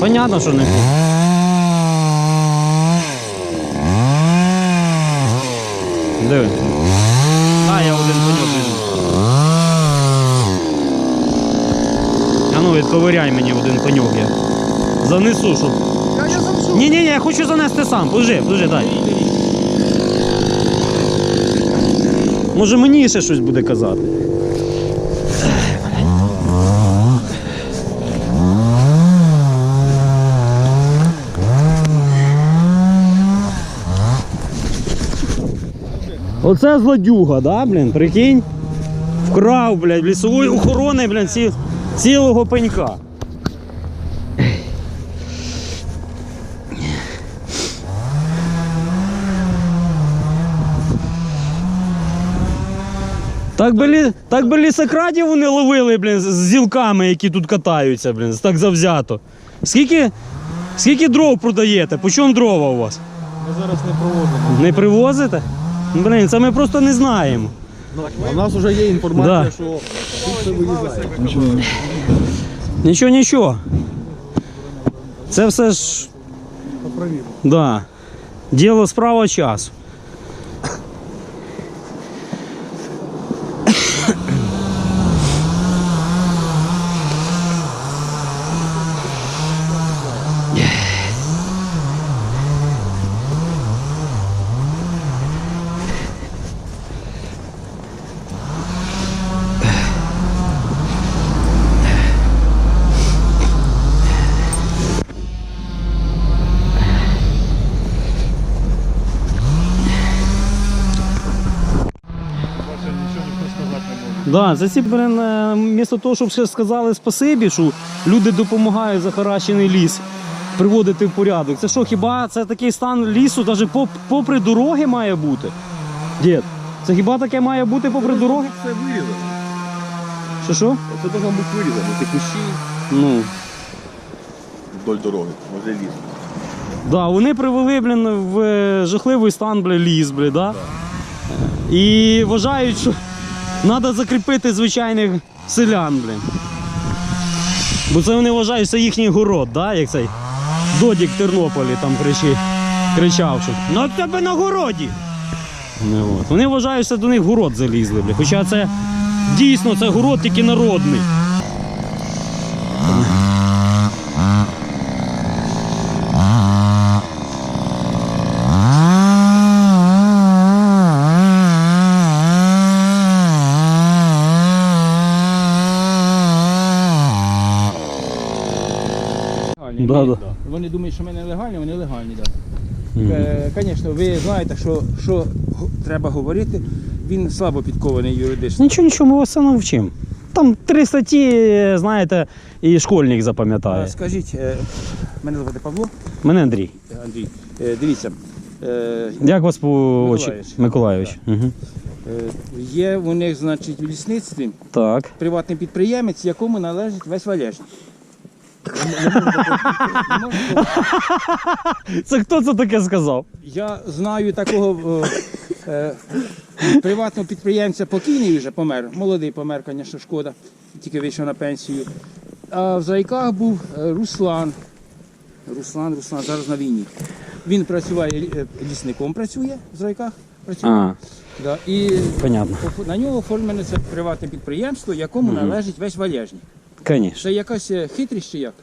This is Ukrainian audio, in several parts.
понятно, що не. Диви. А, я один візьму. А ну, відковиряй мені один пеньок я. Занесу, щоб. Я, я замшу. Ні, ні, ні, я хочу занести сам. Подожди, подожди, дай. Може мені ще щось буде казати. Оце злодюга, да, блін, прикинь? Вкрав, блядь, лісової охорони, блін, ці, цілого пенька. Так би, лі... так би лісокрадів вони ловили, блін, з зілками, які тут катаються, блін, так завзято. Скільки, скільки дров продаєте? По чому дрова у вас? Ми зараз не проводимо. Не привозите? Блін, це ми просто не знаємо. У нас вже є інформація, Да. що тут все. Нічого, нічого. Це все ж. Да. Діло справа часу. Да, це ці, блин, е, вмісто того, щоб ще сказали спасибі, що люди допомагають захаращений ліс приводити в порядок. Це що, хіба це такий стан лісу, навіть попри дороги має бути? Дід, це хіба таке має бути попри дороги? Це вирізано. Що що? Це должно бути вирізано. Ті кущі Ну. вдоль дороги, може ліс. Да, вони привели, блін, в е, жахливий стан, бля, ліс, бля, да? І вважають, що треба закріпити звичайних селян, блін. Бо це вони вважають, це їхній город, да? як цей Додік в Тернополі там кричи, кричав, що на тебе на городі. Ну, от. Вони вважають, що до них город залізли, блін. Хоча це дійсно це город тільки народний. Легальні, Да, да. Вони думають, що ми нелегальні, вони легальні. Е, Звісно, ви знаєте, що, що треба говорити. Він слабо підкований юридично. Нічого, нічого, ми вас все навчимо. Там три статті, знаєте, і школьник запам'ятає. Скажіть, е, мене звати Павло Мене Андрій. Е, Андрій. Е, Дивіться, е, Як вас по очі? Миколаївич. Угу. е, є у них, значить, в лісництві Так. приватний підприємець, якому належить весь валежник. Це хто це таке сказав? Я знаю такого е, е, приватного підприємця, покійний вже помер. Молодий помер, звісно, шкода, тільки вийшов на пенсію. А в Зайках був е, Руслан. Руслан, Руслан, зараз на війні. Він працює лісником, працює в Зайках. Працює. А, Да, і понятно. на нього оформлене це приватне підприємство, якому належить весь валежник. Це якась е, хитрість чи як?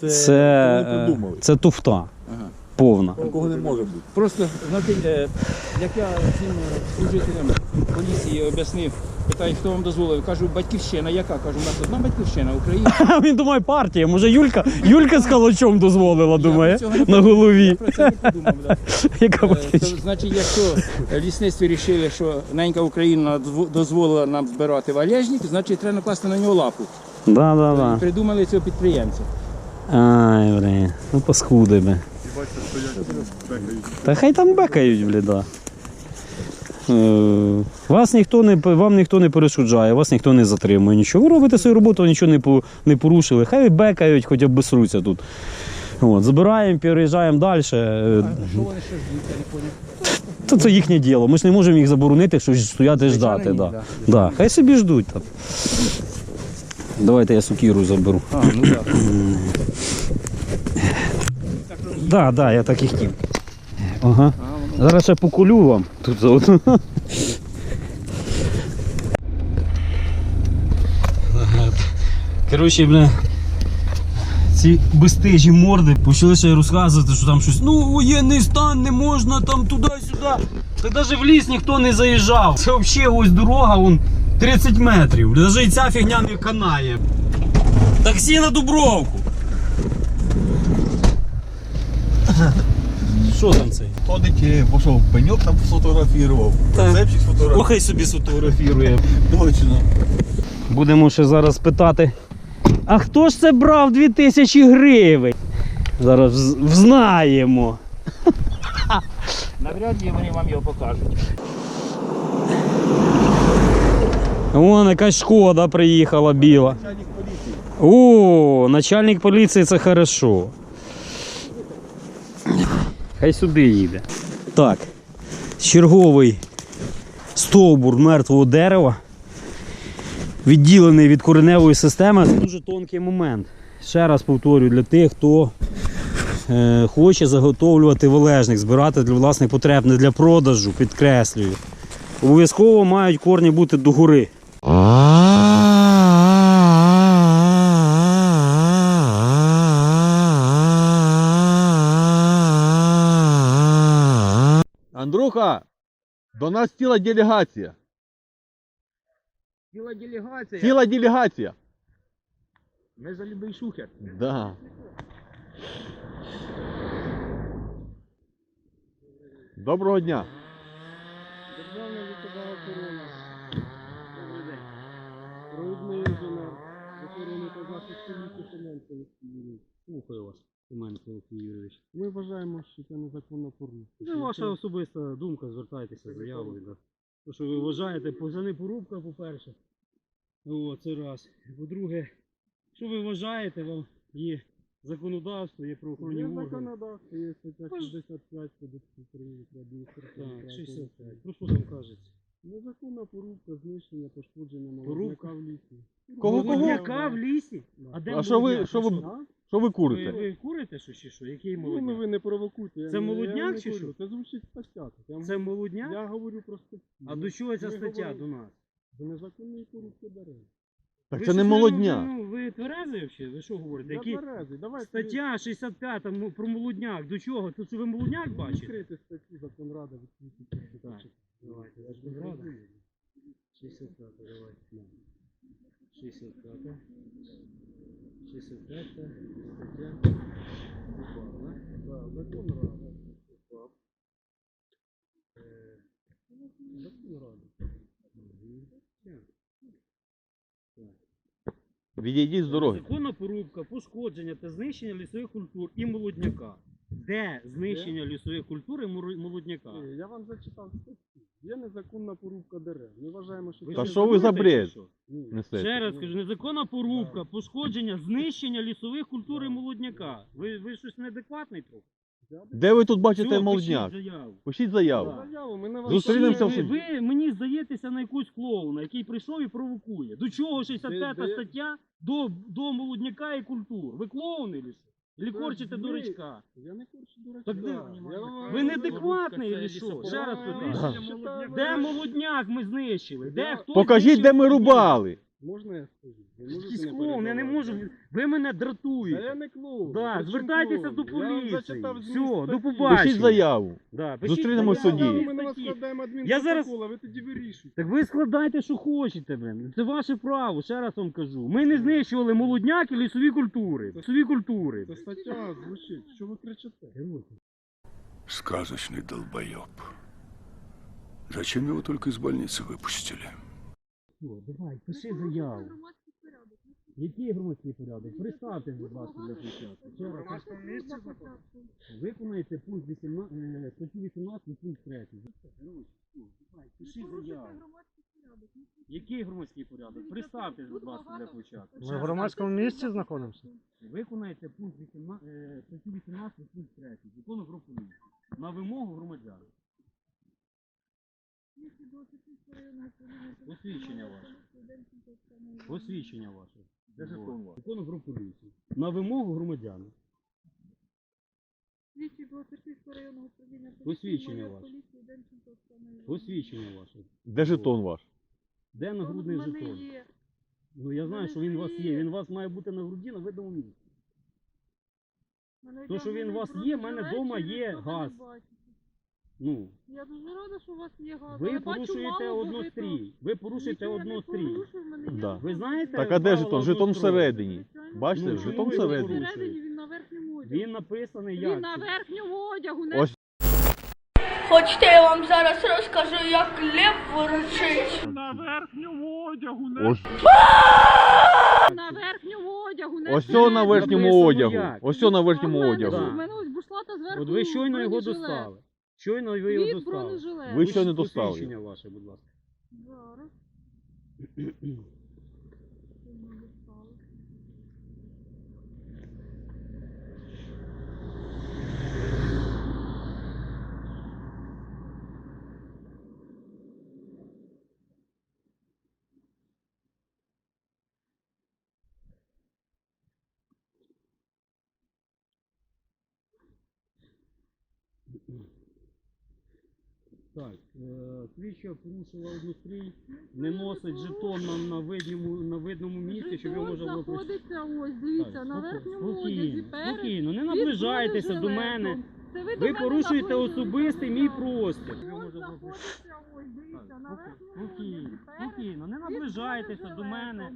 Це, вони е, це туфта. Ага. Повна. Такого не може бути. Просто знаєте, е, як я цим служителям поліції об'яснив, питаю, хто вам дозволив, кажу, батьківщина, яка? Кажу, у нас одна батьківщина, Україна. Він думає партія. Може Юлька, Юлька з калачом дозволила, думає, на голові. про це не подумав. Да. Яка батьківщина? значить, якщо лісництві вирішили, що ненька Україна дозволила нам збирати валежник, значить треба накласти на нього лапу. Да, да, да. придумали цього підприємця. Ай, блін, ну паскуди би. Та хай там бекають, блін, да. Е, Вас ніхто не, вам ніхто не перешкоджає, вас ніхто не затримує. Нічого. Ви робите свою роботу, нічого не, по- не порушили. Хай бекають, хоч обесруться тут. От, забираємо, переїжджаємо далі. А що вони ще ждуть, я не поняв. То це їхнє діло. Ми ж не можемо їх заборонити, що стояти і ждати. Да. да. Да. Хай собі ждуть там. Давайте я сукіру заберу. А, ну так. Да, да, я так і хотів. Ага. Зараз ще покулю вам тут заодно. Коротше, бля, ці безстежі морди почали ще розказувати, що там щось, ну воєнний стан не можна там туди-сюди. Так навіть в ліс ніхто не заїжджав. Це взагалі ось дорога, вон 30 метрів. Навіть і ця фігня не канає. Таксі на Дубровку. Що там це? Ходить, е, пішов пеньок там сфотографував, Так. рецепчик сфотографував. Охай собі сфотографірує. Точно. Будемо ще зараз питати. А хто ж це брав 2000 гривень? Зараз вз- взнаємо. Навряд чи вони вам його покажуть. Вон якась шкода приїхала біла. О, начальник поліції це хорошо. Хай сюди їде. Так. Черговий стовбур мертвого дерева. Відділений від кореневої системи. Це дуже тонкий момент. Ще раз повторюю, для тих, хто е, хоче заготовлювати валежник, збирати для власних потреб, не для продажу, підкреслюю. Обов'язково мають корні бути догори. Андруха, до нас ціла делегація. Ціла делегація. Ціла делегація. Ми за любий шухер. Да. Доброго дня. Державна лісова охорона. Добрий день. Провідний інженер з охорони та захисту лісу Семенко Олексій Юрійович. Слухаю вас, Семенко Олексій Юрійович. Ми вважаємо, що це незаконно порушення. Це ваша особиста думка, звертайтеся з заявою. Да. То, що ви вважаєте, це не порубка, по-перше. О, це раз. По-друге, що ви вважаєте, вам є законодавство, є правоохоронні Є законодавство, є стаття Ви ж- 65 Кодексу України про адміністративне Так, 65. Про що там кажеться? Незаконна порубка, знищення, пошкодження Порубка? молодняка в лісі. Кого, кого? Молодняка в лісі? Да. А де А що ви- молодняк? що ви- що? Що ви Ви, курите? ви курите що чи що? Який Ну, молодняк? ви не провокуйте. я Це не- я молодняк не чи курю. що? Це звучить стаття. так. Я, Це молодняк? я говорю про статтю. А до чого ця Ви стаття говорите- до нас? До незаконної порубки дерев. Так Ви це не молодня. Ну, ви тверезий взагалі? Ви що говорите? Я Які... давайте Стаття 65 му- про молодняк. До чого? Тут що ви молодняк бачите? Відкрити статтю закон Рада відкрити. Так. Давайте, Закон Рада. 65, давай. 65. 65 стаття. Упала. Да, закон Рада. Е, Закон. Так. Відійдіть з дороги. Законна порубка, пошкодження та знищення лісових культур і молодняка. Де знищення лісових культур і муру- молодняка? Ні, Я вам зачитав статтю. Є незаконна порубка дерев. Ми вважаємо, що Ви Та що, що ви за забудете, бред? чи що? Ні. Несете. Ще раз кажу, незаконна порубка, пошкодження, знищення лісових культур і молодняка. Ви, ви щось неадекватний трохи? Я Де ви тут бачите Всьо, молодняк? пишіть заяву. Пишіть заяву. Да. Заяву, ми на вас Зустрінемося в ви, суді. ви мені здаєтеся на якусь клоуна, який прийшов і провокує. До чого 65 Де- де- стаття до, до молодняка і культур? Ви клоуни чи що? Или корчите ви- дурачка? Я не хочу дурачка. Так де- Я вам- Ви неадекватний чи що? Ще раз питаю. Де молодняк ми знищили? Де хто Покажіть, де ми знищив рубали. Можна я скажу? Ви можете Якийсь не клоун, я не перебивати? можу. Ви мене Та я дратуєте. не клоун. Да, При чому звертайтеся клоун? до Я вам поліції. зачитав Все, зміст до статті. побачення. Пишіть заяву. Да, пишіть Зустрінемось в заяву, суді. Ми на вас статті. складаємо Я зараз- адмінпротокол, а ви тоді вирішуєте. Так ви складайте, що хочете, блин. Це ваше право, ще раз вам кажу. Ми не знищували молодняк і лісові культури. Лісові культури. Це стаття звучить. Що ви кричите? Сказочный долбоеб. Зачем его только из больницы выпустили? Все, давай, пиши заяву. Який громадський порядок? Представте, будь ласка, для початку. Ще раз. Виконайте пункт 18, е, статтю 18, пункт 3. Давай, пиши заяву. Який громадський порядок? Представте, будь ласка, для початку. Ми в громадському місці знаходимося. Виконайте пункт 18, е, статтю 18, пункт 3. Закону про поліцію. На вимогу громадян. Посвідчення ваше. Посвідчення ваше. Де жетон ваш? Закону про поліцію. На вимогу громадян. Районного управління Посвідчення майор ваше. поліції Демченко Оксана Іванівна. Посвідчення ваше. Де жетон ваш? Де Воно в нагрудний мене жетон? є. Ну я знаю, що він у вас є. Він у вас має бути на груді на видному місці. Мене То, що він у вас є, в мене бронежилет, дома чи ви є газ. Ну, Я дуже рада, що у вас є газ. ви але бачу, порушуєте мало однострій. Ви порушуєте Нічого я не однострій. порушую, мене є Да. Ви знаєте? Так а де правила жетон? Жетон однострою? всередині. Звичайно. Бачите, Ну, жетон чому ви всередині. порушуєте? Всередині він на верхньому одягу. Він написаний Він на верхньому одягу, не Ось Хочете, я вам зараз розкажу, як лев ворочить. На верхньому одягу, не ось на верхньому одягу, не ось цього на верхньому Написано одягу. як? Ось цього на верхньому одягу. В мене ось бушлата зверху. От ви щойно його бронежилет. достали. Щойно ви його Від достали. бронежилета. Ви щойно достали. Посвідчення ваше, будь ласка. Зараз. Щойно достали. Так, слідча порушила однострій, не носить жетон на, на, видному, на видному місці, щоб його Жетон можна було прис- знаходиться ось, дивіться, на верхньому спокійно, одязі перед. Спокійно, не наближайтеся до мене. Це ви, до Ви мене порушуєте особистий мій так. простір. Ось знаходиться ось, дивіться, на верхньому Спокійно, одязі перед. спокійно, не наближайтеся до мене.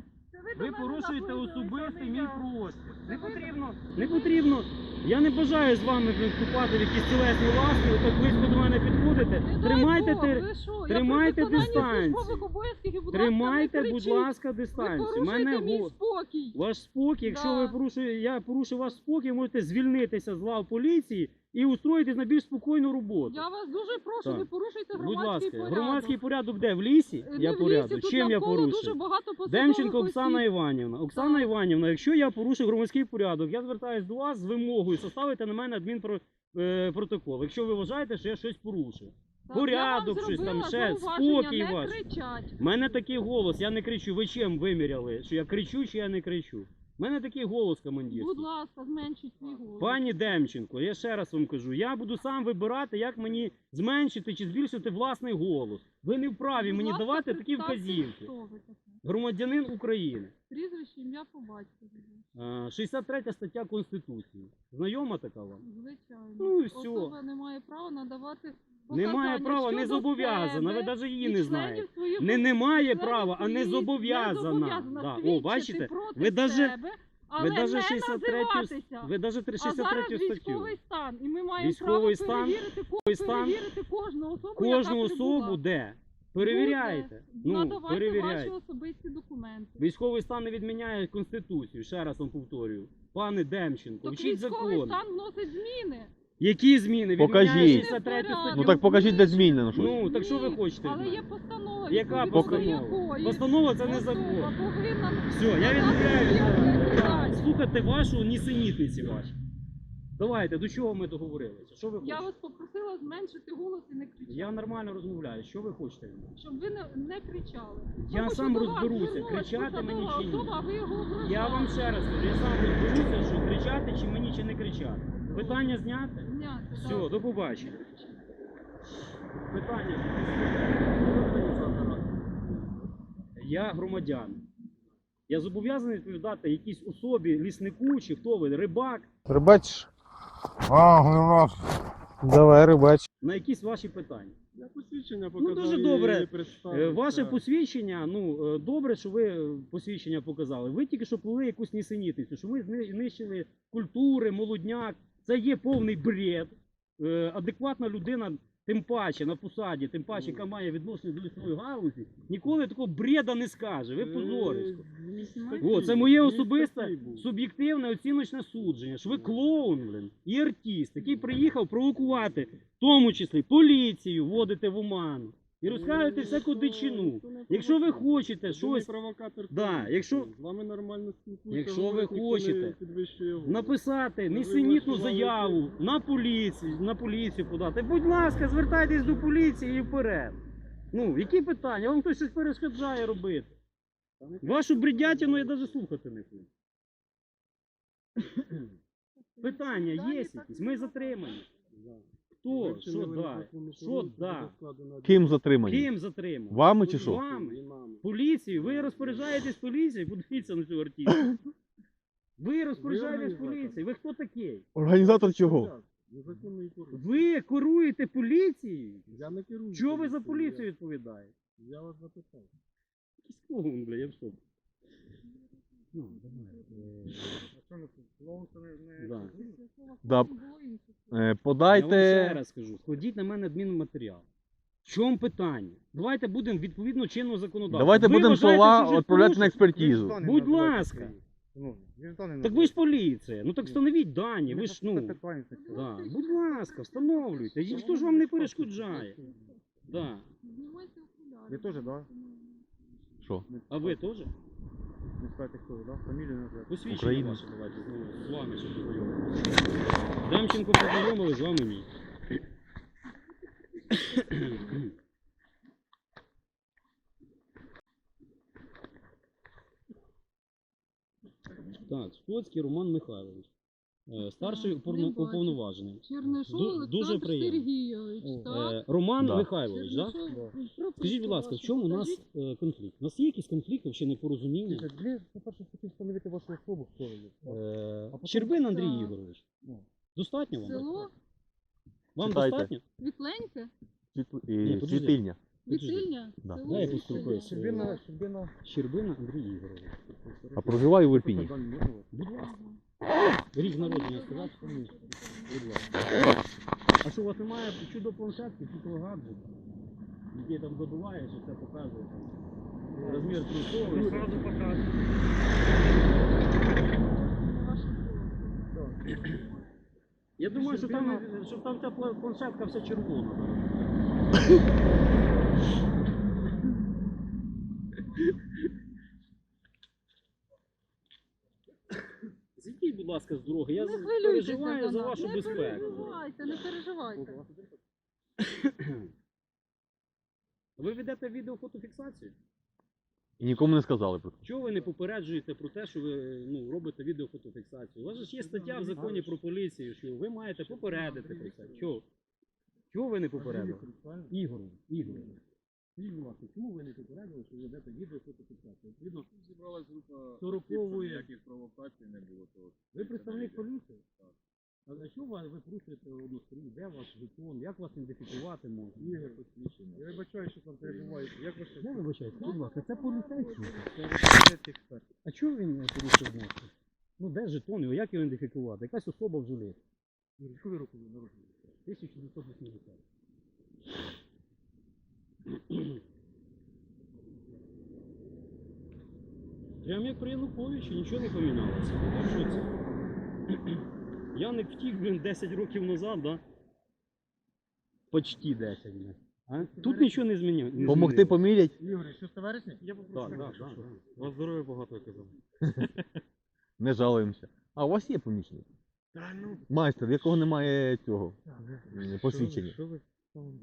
Ви, Ви порушуєте особистий мій простір. Не потрібно, не потрібно. Я не бажаю з вами вступати в якісь тілесні ласки, так близько до мене підходите. Не дай Тримайте, Бог, ви що? тримайте Я при виконанні дистанцію. службових обов'язків і, будь ласка, тримайте, не будь кричіть. ласка, Ви дистанцію. Порушуєте мене мій го- спокій. Ваш спокій, якщо Да. ви порушуєте, я порушу ваш спокій, можете звільнитися з лав поліції і устроїтись на більш спокійну роботу. Я вас дуже прошу, Так. не порушуйте Будь громадський лааска, порядок. громадський порядок де? В лісі? Е, Я не в лісі, порядок. тут Чим я навколо дуже багато посадових Демченко осіб. Оксана Іванівна. Оксана Так. Іванівна, якщо я порушив громадський порядок, я звертаюся до вас з вимогою составити на мене адмінпротокол. Якщо ви вважаєте, що я щось порушив. Так, порядок, я вам щось там, зробила ще, зауваження, спокій не ваш. кричать. У мене такий голос, я не кричу. Ви чим виміряли? Що я кричу чи я не кричу? У мене такий голос командирський. Будь ласка, зменшіть свій голос. Пані Демченко, я ще раз вам кажу, я буду сам вибирати, як мені зменшити чи збільшити власний голос. Ви не вправі Будь мені ласка, давати такі представте, вказівки. хто ви таке. Громадянин України. Прізвище, ім'я по батькові. Е, 63 стаття Конституції. Знайома така вам? Звичайно. Ну і. Особа не має права надавати Немає права, не щодо зобов'язана. Ви себе навіть її і не членів знаєте. своїх Не родин. немає Членів права, а не своїх зобов'язана. Зобов'язана Да. О, свідчити бачите? проти Ви даже- себе, але ви даже не 63 називатися. ви навіть А 63 зараз статтю. військовий стан, і ми маємо Військовий право стан- перевірити, ко- військовий стан- перевірити кожну особу, Кожну яка особу прибула. де? Перевіряйте. Буде. Ну, Надавайте ваші особисті документи. Військовий стан не відміняє Конституцію, ще раз вам повторюю. Пане Демченко, Так вчіть військовий закон. стан вносить зміни. Які зміни? Покажіть. Відміняє 63 статтю. Ну так покажіть, де змінено щось. Ну, так що ви Ні, хочете? від Але мене? є постанова, Яка відповідно постанова? якої Постанова це не особа закон. повинна Все, я надати відмовляюся відповідь. Так, слухати вашу нісенітниці ваші. Давайте, до чого ми договорилися? Що ви Я хочете? вас попросила зменшити голос і не кричати. Я нормально розмовляю. Що ви хочете від мене? Щоб ви не, не кричали. Я Тому що сам до вас розберуся, звернулась кричати мені посадова чи ні. особа, а ви його ображаєте. Я вам ще раз кажу, я сам розберуся, що кричати чи мені, чи не кричати. Питання зняте? Зняти, Все, так. до побачення. Питання. Я громадян. Я зобов'язаний відповідати якійсь особі, ліснику чи хто ви, рибак, Рибач. А, нема. Давай, рибач. на якісь ваші питання. Я посвідчення Ну, показав. дуже добре. Е, Ваше посвідчення, ну е, добре, що ви посвідчення показали. Ви тільки що плели якусь нісенітницю, що ми зни- нищили культури, молодняк. Це є повний бред. Е, Адекватна людина, тим паче на посаді, тим паче, яка має відношення до лісової галузі, ніколи такого бреда не скаже. Ви позорисько. О, це моє особисте суб'єктивне оціночне судження, що ви клоун, блин, і артист, який приїхав провокувати, в тому числі поліцію, вводити в оману і розказуєте всяку дичину. Якщо ви хочете щось провокатор. Да, якщо- з вами нормально спілкуюся. Якщо ви хочете написати несенітну заяву на поліцію, на поліцію подати, будь ласка, звертайтесь до поліції і вперед. Ну, які питання? Вам хтось щось перешкоджає робити. Вашу бредятину я навіть слухати не хочу. Питання є якісь? Ми затримані. Хто? Що да? Що да? Ким затримані? Ким затримані? Вами чи що? Вами. Поліцією. Ви розпоряджаєтесь поліцією? Подивіться на цю артистку. Ви розпоряджаєтесь поліцією. Ви хто такий? Організатор чого? Незаконної. Ви керуєте поліцією? Я не керую. Чого ви за поліцію відповідаєте? Я, вас запитав. Якийсь клоун, бля, я в шоку. Ну, не... Да. Да. Е, Я вам ще Подайте. раз скажу, складіть на мене адмінматеріал. В чому питання? Давайте будемо відповідно чинного законодавства. Давайте Ви будемо вважаєте, слова відправляти на порушено? експертизу. Будь ласка. Ну, ніхто не Так ви ж поліція. Ну так встановіть дані. Ви ж ну. Да. Будь ласка, встановлюйте. І Ніхто ж вам не перешкоджає. Да. Ви теж, да? Що? А ви теж? Не спати, хто ви, да? Фамілію назвати. Посвідчення Україна. ваше давайте ну, з вами ще познайомимося. Демченко познайомили, з вами ні. Так, Стоцький Роман Михайлович. Е, Старший не бачу. уповноважений. Чернишов Ду- Олександр дуже приємно. Сергійович. Так. Е, Роман Да. Михайлович, так? Чернишов, Скажіть, будь ласка, в чому у нас е, конфлікт? У нас є якийсь конфлікт, взагалі непорозуміння? Для, по-перше, хотів встановити вашу особу, хто ви є. Е, потім- Щербин Андрій Так. Ігорович. Ну. Достатньо вам? Село Вам Читайте. достатньо? Світленьке, Світ- Ні, подожди. Світильня. Вітильня, Да. село Дай я Вітильня. поспілкуюся. Щербина, Щербина. Щербин Андрій Ігорович. А проживаю в Ірпіні. Будь ласка. Рік народження сказати? Будь ласка. А що у вас немає чудо планшетки, чудо гаджет, який там задуває, що це показує? Розмір трусовий. Сразу показую. Ваше село. Я думаю, що там, що там ця пла- планшетка вся червона. Зійдіть, будь ласка, з дороги. Я Не хвилюйтеся переживаю за нас. вашу не безпеку. переживайте, не переживайте. Ви ведете відео-фотофіксацію? І нікому не сказали про це. Чого ви не попереджуєте про те, що ви ну, робите відеофотофіксацію? У вас же ж є стаття в законі про поліцію, що ви маєте попередити про це. Чого? Чого ви не попередили? Ігор, Ігор. Скажіть, будь ласка, чому ви не попередили, що ви ведете відеофотофіксацію? Відповідно, Зібралась група Сорокової. ніяких провокацій не було. То ви представник поліції? Так. А за що ви ви порушуєте одну сторінку? Де ваш жетон? Як вас ідентифікувати можна? Ігор посвідчення. Я вибачаю, що там перебуваєте. Як ви Я вибачаюсь, будь ласка, це поліцейський. Це експерт. А чого він не порушив знаки? Ну де жетон його, як його ідентифікувати? Якась особа в жилеті. Яку ви року народження? 1980. Прям як при Януковичі, нічого не помінялося. А що це? Яник втік, блін, 10 років назад, да? Почти 10, блін. А? Тут нічого не змінилося. Помогти помірять? Ігор, 6 вересня? Я Так, попрошу. так, так. У вас здоров'я багато, я казав. Не жалуємося. А у вас є помічник? Та ну. Майстер, в якого немає цього м, посвідчення. Що ви там?